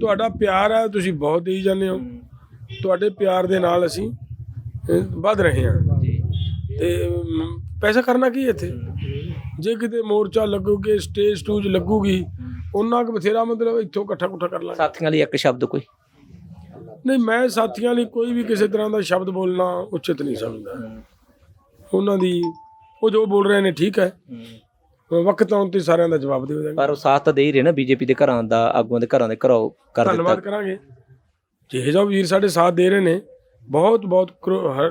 ਤੁਹਾਡਾ ਪਿਆਰ ਹੈ ਤੁਸੀਂ ਬਹੁਤ ਦੇਈ ਜਾਂਦੇ ਹੋ। ਤੁਹਾਡੇ ਪਿਆਰ ਦੇ ਨਾਲ ਅਸੀਂ ਵੱਧ ਰਹੇ ਹਾਂ। ਜੀ। ਤੇ ਪੈਸਾ ਕਰਨਾ ਕੀ ਇੱਥੇ? ਜੇ ਕਿਤੇ ਮੋਰਚਾ ਲੱਗੂਗੇ ਸਟੇਜ ਸਟੂਜ ਲੱਗੂਗੀ ਉਹਨਾਂ ਕੁ ਬਥੇਰਾ ਮਤਲਬ ਇੱਥੋਂ ਇਕੱਠਾ ਕੁੱਠਾ ਕਰ ਲਾਂਗੇ। ਸਾਥੀਆਂ ਲਈ ਇੱਕ ਸ਼ਬਦ ਕੋਈ? ਨਹੀਂ ਮੈਂ ਸਾਥੀਆਂ ਲਈ ਕੋਈ ਵੀ ਕਿਸੇ ਤਰ੍ਹਾਂ ਦਾ ਸ਼ਬਦ ਬੋਲਣਾ ਉਚਿਤ ਨਹੀਂ ਸਮਝਦਾ। ਉਹਨਾਂ ਦੀ ਉਹ ਜੋ ਬੋਲ ਰਹੇ ਨੇ ਠੀਕ ਹੈ। ਵਕਤ ਆਉਣ ਤੇ ਸਾਰਿਆਂ ਦਾ ਜਵਾਬ ਦੇ ਦੇਵਾਂਗੇ ਪਰ ਉਹ ਸਾਥ ਤਾਂ ਦੇ ਹੀ ਰਹੇ ਨਾ ਬੀਜੇਪੀ ਦੇ ਘਰਾਂ ਦਾ ਆਗੂਆਂ ਦੇ ਘਰਾਂ ਦੇ ਘਰੋਂ ਕਰ ਧੰਨਵਾਦ ਦਿੱਤਾ ਕਰਾਂਗੇ ਜਿਹੇ ਜੋ ਵੀਰ ਸਾਡੇ ਸਾਥ ਦੇ ਰਹੇ ਨੇ ਬਹੁਤ ਬਹੁਤ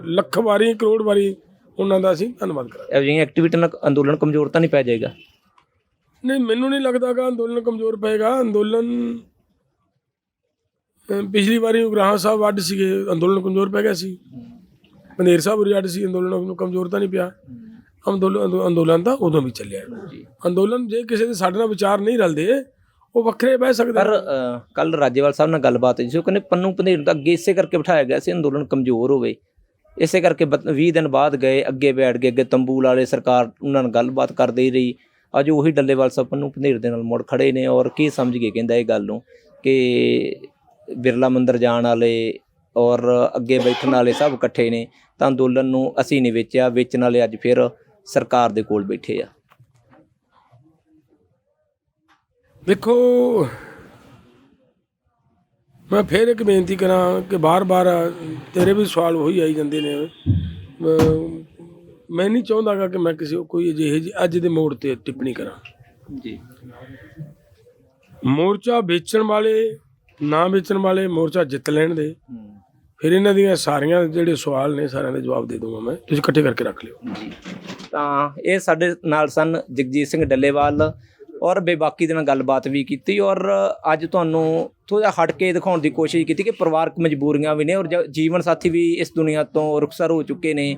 ਲੱਖ ਵਾਰੀ ਕਰੋੜ ਵਾਰੀ ਉਹਨਾਂ ਦਾ ਅਸੀਂ ਧੰਨਵਾਦ ਕਰਾਂਗੇ। ਇਹ ਜਿਹੀਆਂ ਐਕਟੀਵਿਟੀ ਨਾਲ ਅੰਦੋਲਨ ਕਮਜ਼ੋਰ ਤਾਂ ਨਹੀਂ ਪੈ ਜਾਏਗਾ? ਨਹੀਂ ਮੈਨੂੰ ਨਹੀਂ ਲੱਗਦਾ ਕਿ ਅੰਦੋਲਨ ਕਮਜ਼ੋਰ ਪਏਗਾ। ਅੰਦੋਲਨ ਪਿਛਲੀ ਵਾਰੀ ਉਗਰਾਹਾਂ ਸਾਹਿਬ ਅੱਡ ਸੀਗੇ ਅੰਦੋਲਨ ਕਮਜ਼ੋਰ ਪੈ ਗਿਆ ਸੀ। ਪੰਦੇਰ ਸਾਹਿਬ ਅੱਡ ਸੀ ਅੰਦੋਲਨ ਨੂੰ ਕਮਜ਼ੋਰ ਤਾਂ ਨਹੀਂ ਪਿਆ। ਅੰਦੋਲਨ ਅੰਦੋ- ਅੰਦੋਲਨ ਤਾਂ ਉਦੋਂ ਵੀ ਚੱਲਿਆ। ਅੰਦੋਲਨ ਜੇ ਕਿਸੇ ਦੇ ਸਾਡੇ ਨਾਲ ਵਿਚਾਰ ਨਹੀਂ ਰਲਦੇ ਉਹ ਵੱਖਰੇ ਬਹਿ ਸਕਦੇ ਪਰ ਕੱਲ ਰਾਜੇਵਾਲ ਸਾਹਿਬ ਨਾਲ ਗੱਲਬਾਤ ਹੋਈ ਸੀ ਉਹ ਕਹਿੰਦੇ ਪੰਨੂ ਪੰਧੇਰ ਤਾਂ ਅੱਗੇ ਇਸੇ ਕਰਕੇ ਬਿਠਾਇਆ ਗਿਆ ਸੀ ਅੰਦੋਲਨ ਕਮਜ਼ੋਰ ਹੋਵੇ। ਇਸੇ ਕਰਕੇ 20 ਦਿਨ ਬਾਅਦ ਗਏ ਅੱਗੇ ਬੈਠ ਗਏ ਅੱਗੇ ਤੰਬੂ ਵਾਲੇ ਸਰਕਾਰ ਉਹਨਾਂ ਨਾਲ ਗੱਲਬਾਤ ਕਰਦੇ ਹੀ ਰਹੀ। ਅੱਜ ਉਹੀ ਡੱਲੇਵਾਲ ਸਾਹਿਬ ਪੰਨੂ ਪੰਧੇਰ ਦੇ ਨਾਲ ਮੁੜ ਖੜੇ ਨੇ ਔਰ ਕੀ ਸਮਝ ਗਏ ਕਹਿੰਦਾ ਇਹ ਗੱਲ ਨੂੰ ਕਿ ਬਿਰਲਾ ਮੰਦਿਰ ਜਾਣ ਵਾਲੇ ਔਰ ਅੱਗੇ ਬੈਠਣ ਵਾਲੇ ਸਭ ਇਕੱਠੇ ਨੇ ਤਾਂ ਅੰਦੋਲਨ ਨੂੰ ਅਸੀਂ ਨਹੀਂ ਵੇਚਿਆ ਵੇਚਣ ਵਾਲੇ ਅੱਜ ਫਿਰ ਸਰਕਾਰ ਦੇ ਕੋਲ ਬੈਠੇ ਆ। ਦੇਖੋ ਮੈਂ ਫੇਰ ਇੱਕ ਬੇਨਤੀ ਕਰਾਂ ਕਿ ਬਾਰ-ਬਾਰ ਤੇਰੇ ਵੀ ਸਵਾਲ ਉਹੀ ਆਈ ਜਾਂਦੇ ਨੇ। ਮੈਂ ਨਹੀਂ ਚਾਹੁੰਦਾਗਾ ਕਿ ਮੈਂ ਕਿਸੇ ਕੋਈ ਅਜਿਹੇ ਜਿਹੀ ਅੱਜ ਦੇ ਮੋੜ ਤੇ ਟਿੱਪਣੀ ਕਰਾਂ। ਜੀ। ਮੋਰਚਾ ਵੇਚਣ ਵਾਲੇ ਨਾ ਵੇਚਣ ਵਾਲੇ ਮੋਰਚਾ ਜਿੱਤ ਲੈਣ ਦੇ। ਫਿਰ ਇਹਨਾਂ ਦੀਆਂ ਸਾਰੀਆਂ ਜਿਹੜੇ ਸਵਾਲ ਨੇ ਸਾਰਿਆਂ ਦੇ ਜਵਾਬ ਦੇ ਦੂੰਗਾ ਮੈਂ। ਤੁਸੀਂ ਇਕੱਠੇ ਕਰਕੇ ਰੱਖ ਲਿਓ। ਤਾਂ ਇਹ ਸਾਡੇ ਨਾਲ ਸਨ ਜਗਜੀਤ ਸਿੰਘ ਡੱਲੇਵਾਲ ਔਰ ਬੇਬਾਕੀ ਦੇ ਨਾਲ ਗੱਲਬਾਤ ਵੀ ਕੀਤੀ ਔਰ ਅੱਜ ਤੁਹਾਨੂੰ ਥੋੜਾ ਹਟ ਕੇ ਦਿਖਾਉਣ ਦੀ ਕੋਸ਼ਿਸ਼ ਕੀਤੀ ਕਿ ਪਰਿਵਾਰਕ ਮਜਬੂਰੀਆਂ ਵੀ ਨੇ ਔਰ ਜ- ਜੀਵਨ ਸਾਥੀ ਵੀ ਇਸ ਦੁਨੀਆ ਤੋਂ ਰੁਖਸਰ ਹੋ ਚੁੱਕੇ ਨੇ।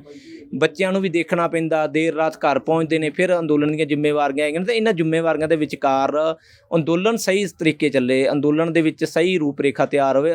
ਬੱਚਿਆਂ ਨੂੰ ਵੀ ਦੇਖਣਾ ਪੈਂਦਾ, ਦੇਰ ਰਾਤ ਘਰ ਪਹੁੰਚਦੇ ਨੇ, ਫਿਰ ਅੰਦੋਲਨ ਦੀਆਂ ਜ਼ਿੰਮੇਵਾਰੀਆਂ ਹੈਗੀਆਂ ਨੇ ਤੇ ਇਹਨਾਂ ਜ਼ਿੰਮੇਵਾਰੀਆਂ ਦੇ ਵਿਚਕਾਰ ਅੰਦੋਲਨ ਸਹੀ ਤਰੀਕੇ ਚੱਲੇ, ਅੰਦੋਲਨ ਦੇ ਵਿੱਚ ਸਹੀ ਰੂਪ ਰੇਖਾ ਤਿਆਰ ਹੋਵੇ।